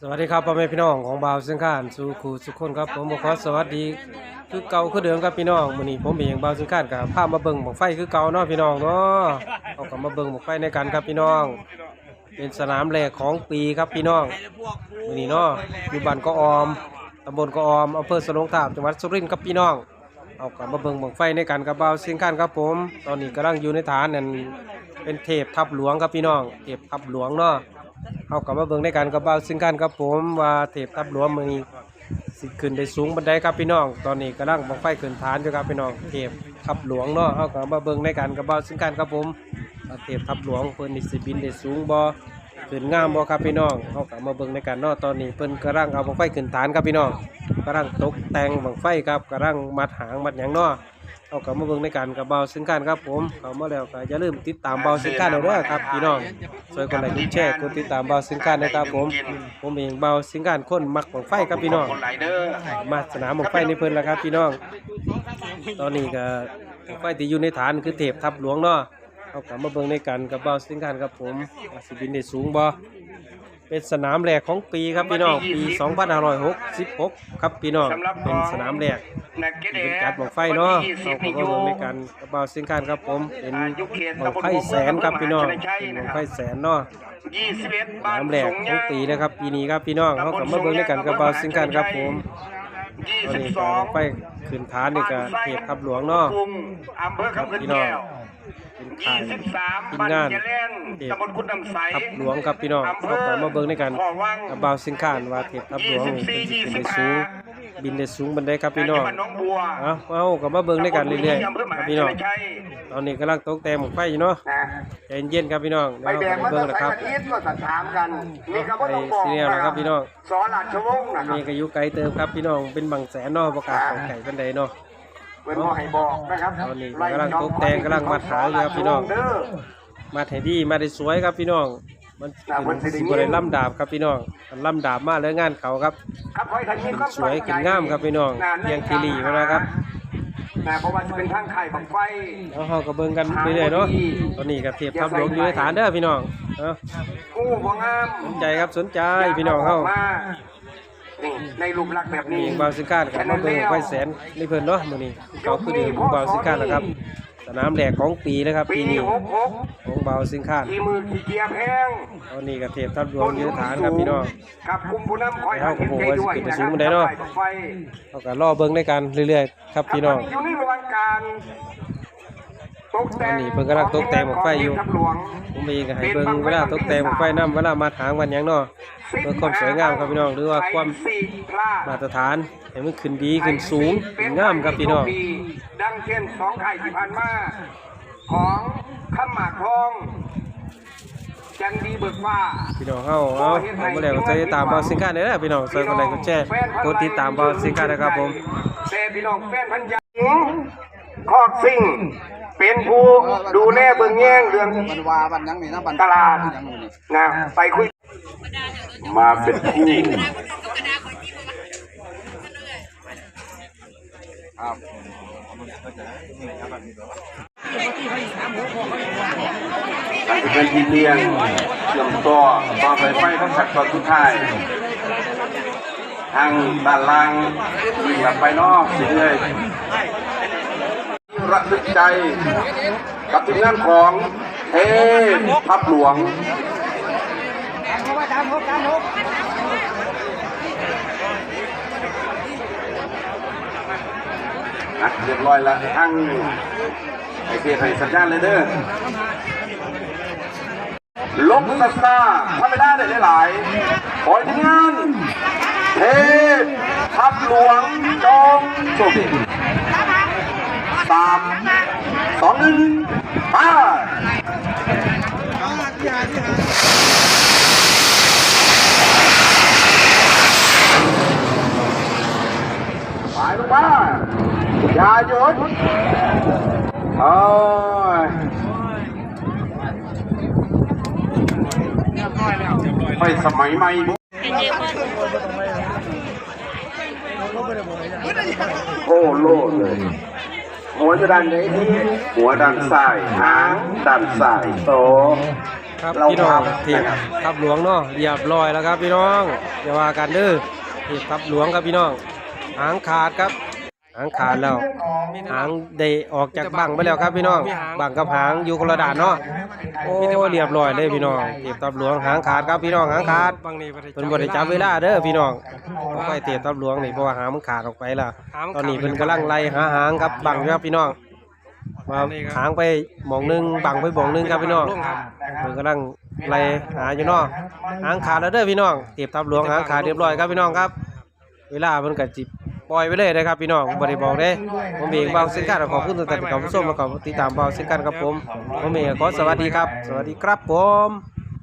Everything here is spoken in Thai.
สวัสดีครับพ่อแม่พี่น้องของบ่าวเสียงข้านสู่ครูสุขคนครับผมบอกขอสวัสดีคือเก่าคือเดิมครับพี่น้องมื้อนี้ผมเองบ่าวเสียงข้านกับพามาเบิ่งบังไฟคือเก่าเนาะพี่น้องเนาะเอากับมาเบิ่งบังไฟในกันครับพี่น้อง เป็นสนามแรกของปีครับพี่น้องมื้อนี้เนาะอยู่บ้านกออมตำบลกออมอำเภอสลงทาบจังหวัดสุรินทร์ครับพี่น้องเอากับมาเบิ่งบังไฟในกันกับบ่าวเสียงข้านครับผม ตอนนี้กำลังอยู่ในฐานนั่นเป็นเทพทับหลวงครับพี่น้องเทพทับหลวงเนาะ เอากลับมาเบิ่งในการกับเบาซึ่งกันครับผมว่าเทพทับหลวงมือนี้สิขึ้นได้สูงบันไดครับพี่น้อง ตอนนี้กำลังบังไฟขึ้นฐานอยู่ครับพี่น้องเทพทับหลวงเนาะเอากลับมาเบิ่งในการกับเบาซึ่งกันครับผมว่าเทพทับหลวงเพิ่นนี่สิบินได้สูงบ่ขึ้นงามบ่ครับพี่น้องเอากลับมาเบิ่งในการเนาะตอนนี้เพิ่นกำลังเอาบังไฟขึ้นฐานครับพี่น้องกำลังตกแต่งบังไฟครับกำลังมัดหางมัดหยังเนาะ เอากลับมาเบิ่งในการกับเบาซึ่งกันครับผมเข้ามาแล้วก็อย่าลืมติดตามเบาซึ่งกันเอาเด้อครับพี่น้องช่วยกดไลค์กดแชร์กดติดตามเบาสิงการนะครับผม ผมเองเบาสิงการคนมักบังไฟครับพี่น้องคนไหลเด้อมาสนามบังไฟในเพิ่นแล้วครับพี่น้อง ตอนนี้ก็บังไฟที่อยู่ในฐานคือเทพทับหลวงเนาะเอากลับมาเบิ่งในกันกับเบาสิงการครับผมว่าสิบินได้สูงบ่ เป็นสนามแรกของปีครับพี่น้องปี 2566 ครับพี่น้องเป็นสนามแรกนักเก็ตเอเป็นการบังไฟเนาะเอากลับมาเบิ่งในกันกับเบาสิงการครับผมเป็นบังไฟแสนครับพี่น้องเป็นบังไฟแสนเนาะยี่สิบเอ็ดบ้านน้ำแรกของปีนะครับปีนี้ครับพี่น้องเขากลับมาเบิ่งด้วยกันกับบาวซิงกันครับผม ยี่ตอนสิบนี้สก็องไปขึ้นฐานนี่ก็เทพทับหลวงเนาะกลุ่มอำเภอคำขึ้นแก้วเป็นยี่ข่ายสิบสามทีมบ้านงานเจริญเทพตำบลกุดน้ำใสทับหลวงครับพี่น้องเขากลับมาเบิ่งด้วยกันกับบาวซิงกันว่าเทพทับหลวงนี่เป็นสิเป็นได้สูงบินได้สูงบันไดครับพี่น้องจัหวัดหนองบัวเอาเอากลับมาเบิ่งด้วยกันเรื่อยอำเภอๆมครับหาพี่น้องชัยตอนนี้กำลังตกแต่งหมกไฟอยู่เนาะนะใจเย็นๆครับพี่น้องไปเดี๋ยวแดเรางไปมาเบิ่ตั้งงนะแต่ครับอาทิตย์ก็ถามกันนี่ก็ไปต้องบอกซีเรียลนะครับพี่น้องสอนหลานชวงศ์นะครันี่บก็อยู่ไกลเติมครับพี่น้องเป็นบางแสนเนาะประกาศของไก่เป็นใดเนาะเว้นบ่ให้บอกนะครับตอนนี้กำลังตกแต่งกำลังมัดหาอยู่ครับพี่น้องเด้อมาให้ดีมาได้สวยครับพี่น้อง มันน่าเพิ่นสิได้สิยินบได้ล่ำดาบครับพี่น้องมันล่ำดาบมาแล้วงานเขาครับครับขอให้ท่านมีความสวยกินงามครับพี่น้องเพียงคีรีมาแล้วครับนะเพราะว่าจะเป็นทางไข่บังไฟแล้วเฮาก็เบิ่งกันไปเรื่อยๆเนาะตอนนี้ก็เทียบทับหลวงอยู่ในฐานเด้อพี่น้องเนาะกู้บ่งามสนใจครับสนใจพี่น้องเฮามา นี่ในรูปลักษณ์แบบมีนี้บาวสิงการกับมาเบิ่งไฟแสนนี่เพิ่นเนาะมื้อนี้เก่าคือเดิมของบาวสิงการแล้วครับ สนามแรกของปีนะครับปีปีนี้หกหกของบาวสิงคานที่มือขี้เกียจแพงตอนนี้ก็เทียบทับหลวงอยู่ในฐานครับพี่น้องกับคุมผู้นำคอยแล้วเห็นใจด้วยผมนะว่าสิคขึ้รันไปสูงบันไดเนาะไข่บังไฟเขาก็รอเบิ่งในกันเรื่อยๆครับพี่น้องตอยู่ในระหว่างการตกแต่ง อันนี้เพิ่นกำลังตกแต่งบั้งไฟอยู่ขงทัพหลวงผมเองก็ให้เบิ่งเวลาตกแต่งบั้งไฟน้ำเวลามาถางวันหยังเนาะเพื่อความสวยงามครับพี่น้องหรือว่าความสี่พลาดมาตรฐานให้มันขึ้นดีขึ้นสูงขึ้นงามครับพี่น้องดังเช่นสองไข่ที่ผ่านมาของข้ามหมากทองจันดีเบิกว่าพี่น้องเฮาเอาเอาบ่แล้วก็จะตามบาวสิงคานเด้อพี่น้องช่วยกดไลค์กดแชร์กดติดตามบาวสิงคานนะครับผมแต่พี่น้องแฟนพันธุ์ใหญ่คอกซิ่ง เป็นผู้ดูแลเบิ่งแย่งเรื่องมันว่าบันยังนี่นะบันตลาดยังนี่นี่นะไปคุย มาเป็นคู่ครับหลังจากเป็นที่เลี้ยงเชื่อมต่อต่อไฟไฟทั้งสักตอนสุดท้าย ทางด้านล่างมีกับไปนอกสิเลย ระลึกใจ กับทีมงานของเทพับหลวงนะเรียบร้อยแล้วทั้งไอเกียร์ใส่สัญญาณเลยเด้อลบสัตาถ้าไม่ได้ได้หลายๆขอทีมงานเทพทับหลวงจองจบ สามสองหนึ่งไปไปลูกบ้าอย่าหยุดโอ้ยไปสมัยใหม่บุโอ้โลดเลย หัวจะดันไหนที่หัวด้านซ้ายหางด้านซ้ายโต ครับเราพี่น้องทำเทียบนะครับทับหลวงเนาะเรียบร้อยแล้วครับพี่น้องอย่าว่ากันเด้อเทียบทับหลวงครับพี่น้องหางขาดครับ หางขาดแล้ว หางได้ออกจากบังไปแล้วครับพี่น้องบังกับหางอยู่คนละด่านเนาะโอ้เรียบร้อยเลยพี่น้องเทียบทับหลวงหางขาดครับพี่น้องหางขาดเป็นบริจับเวลาเด้อพี่น้องบ่ค่อยเทียบทับหลวงนี่เพราะว่าหางมันขาดออกไปแล้วตอนนี้เพิ่นกำลังไล่หาหางครับบังอยู่ครับพี่น้องว่าหางไปหมองหนึงบังไปหมองหนึงครับพี่น้องเพิ่นกำลังไล่หาอยู่เนาะหางขาดแล้วเด้อพี่น้องเก็บทับหลวงหางขาดเรียบร้อยครับพี่น้องครับ เวลาเพิ่นก็จิ ปล่อยไปเลยนะครับพี่น้องบริบอกเด้ผมเองเบาเส้นการขอบคุณทุกท่านที่เข้ามาชมและก็ติดตามเบาเส้นการครับผมผมเองขอสวัสดีครับ สวัสดีครับผม